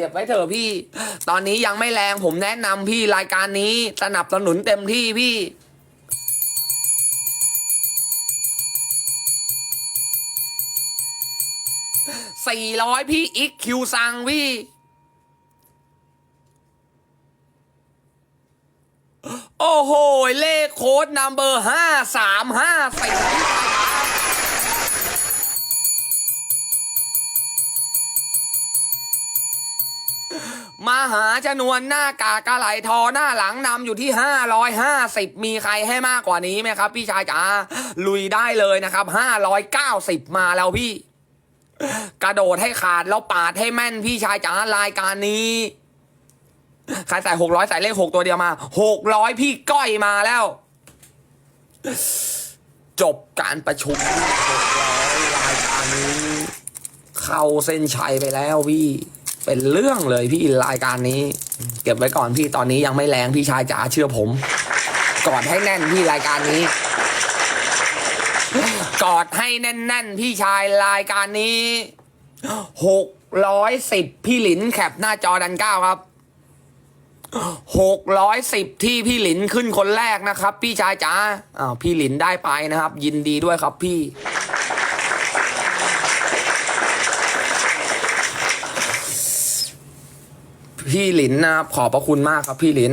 ก็บไว้เถอะพี่ ตอนนี้ยังไม่แรงผมแนะนำพี่รายการนี้สนับสนุนเต็มที่พี่สี่ร้อยพี่อีกคิวซังพี่ โอ้โห เลขโค้ดนัมเบอร์ห้าสามห้าสี่ มาหาจนวนหน้ากากระไหลทอหน้าหลังนำอยู่ที่ 550 มีใครให้มากกว่านี้ไหมครับ พี่ชายจ๋าลุยได้เลยนะครับ 590 มาแล้วพี่ กระโดดให้ขาดแล้วปาดให้แม่นพี่ชายจ๋ารายการนี้ใครใส่หกร้อยใส่เลขหกตัวเดียวมาหกร้อยพี่ก้อยมาแล้ว จบการประชุมหกร้อยรายการนี้เข้าเส้นชัยไปแล้วพี่ เป็นเรื่องเลยพี่รายการนี้ เก็บไว้ก่อนพี่ตอนนี้ยังไม่แรงพี่ชายจ๋าเชื่อผมกอดให้แน่นพี่รายการนี้กอดให้แน่นๆ พี่ชายรายการนี้หกร้อยสิบพี่หลินแคปหน้าจอดันเก้าครับหกร้อยสิบที่พี่หลินขึ้นคนแรกนะครับ พี่ชายจ๋าอ้าวพี่หลินได้ไปนะครับ ยินดีด้วยครับพี่ พี่หลินนะครับขอบพระคุณมากครับพี่หลิน